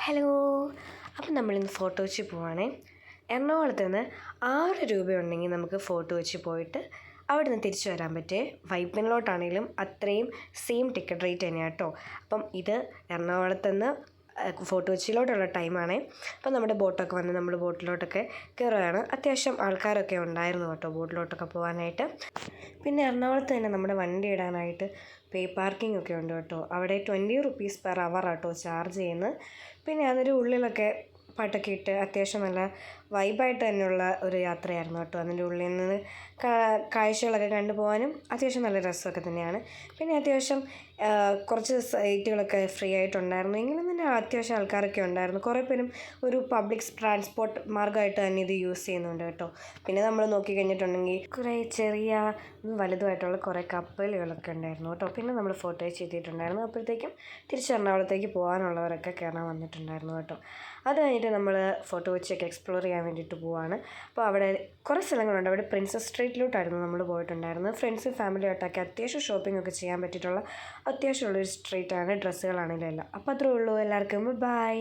Hello. അപ്പം നമ്മളിന്ന് photo വെച്ച് പോവാണേ. എറണാകുളത്ത് നിന്ന് ആറ് രൂപയുണ്ടെങ്കിൽ നമുക്ക് ഫോട്ടോ വെച്ച് പോയിട്ട് അവിടെ നിന്ന് തിരിച്ചു വരാൻ പറ്റേ വൈപ്പിനിലോട്ടാണെങ്കിലും അത്രയും സെയിം ടിക്കറ്റ് റേറ്റ് തന്നെയാണ് കേട്ടോ അപ്പം ഇത് എറണാകുളത്ത് നിന്ന് ഫോട്ടോ കൊച്ചിയിലോട്ടുള്ള ടൈമാണ്. അപ്പോൾ നമ്മുടെ ബോട്ടൊക്കെ വന്ന് നമ്മൾ ബോട്ടിലോട്ടൊക്കെ കയറുകയാണ്. അത്യാവശ്യം ആൾക്കാരൊക്കെ ഉണ്ടായിരുന്നു കേട്ടോ ബോട്ടിലോട്ടൊക്കെ പോകാനായിട്ട്. പിന്നെ എറണാകുളത്ത് തന്നെ നമ്മുടെ വണ്ടി ഇടാനായിട്ട് പേ പാർക്കിംഗ് ഒക്കെ ഉണ്ട് കേട്ടോ. അവിടെ ട്വന്റി റുപ്പീസ് പെർ അവർ ആട്ടോ ചാർജ് ചെയ്യുന്നത്. പിന്നെ അതിന്റെ ഉള്ളിലൊക്കെ പാട്ടൊക്കെ ഇട്ട് അത്യാവശ്യം നല്ല വൈബായിട്ട് തന്നെയുള്ള ഒരു യാത്രയായിരുന്നു കേട്ടോ. അതിന്റെ ഉള്ളിൽ നിന്ന് കാഴ്ചകളൊക്കെ കണ്ടു പോകാനും അത്യാവശ്യം നല്ല രസമൊക്കെ തന്നെയാണ്. പിന്നെ അത്യാവശ്യം കുറച്ച് സൈറ്റുകളൊക്കെ ഫ്രീ ആയിട്ടുണ്ടായിരുന്നു. എങ്കിലും തന്നെ അത്യാവശ്യം ആൾക്കാരൊക്കെ ഉണ്ടായിരുന്നു. കുറേ പേരും ഒരു പബ്ലിക് ട്രാൻസ്പോർട്ട് മാർഗമായിട്ട് തന്നെ ഇത് യൂസ് ചെയ്യുന്നുണ്ട് കേട്ടോ. പിന്നെ നമ്മൾ നോക്കി കഴിഞ്ഞിട്ടുണ്ടെങ്കിൽ കുറേ ചെറിയ വലുതുമായിട്ടുള്ള കുറേ കപ്പലുകളൊക്കെ ഉണ്ടായിരുന്നു കേട്ടോ. പിന്നെ നമ്മൾ ഫോട്ടോ ചെയ്തിട്ടുണ്ടായിരുന്നു. അപ്പോഴത്തേക്കും തിരിച്ച് എറണാകുളത്തേക്ക് പോകാനുള്ളവരൊക്കെ കയറാൻ വന്നിട്ടുണ്ടായിരുന്നു കേട്ടോ. അത് കഴിഞ്ഞിട്ട് നമ്മൾ ഫോട്ടോ വെച്ചൊക്കെ എക്സ്പ്ലോർ ചെയ്യാൻ വേണ്ടിയിട്ട് പോവാണ്. അപ്പോൾ അവിടെ കുറേ സ്ഥലങ്ങളുണ്ട്. അവിടെ പ്രിൻസസ് സ്ട്രീറ്റിലോട്ടായിരുന്നു നമ്മൾ പോയിട്ടുണ്ടായിരുന്നത്. ഫ്രണ്ട്സും ഫാമിലിയായിട്ടൊക്കെ അത്യാവശ്യം ഷോപ്പിംഗ് ഒക്കെ ചെയ്യാൻ പറ്റിയിട്ടുള്ള അത്യാവശ്യമുള്ളൊരു സ്ട്രീറ്റാണ് ഡ്രസ്സുകളാണെങ്കിലും എല്ലാം. അപ്പോൾ അത്രേ ഉള്ളൂ. എല്ലാവർക്കും ബൈ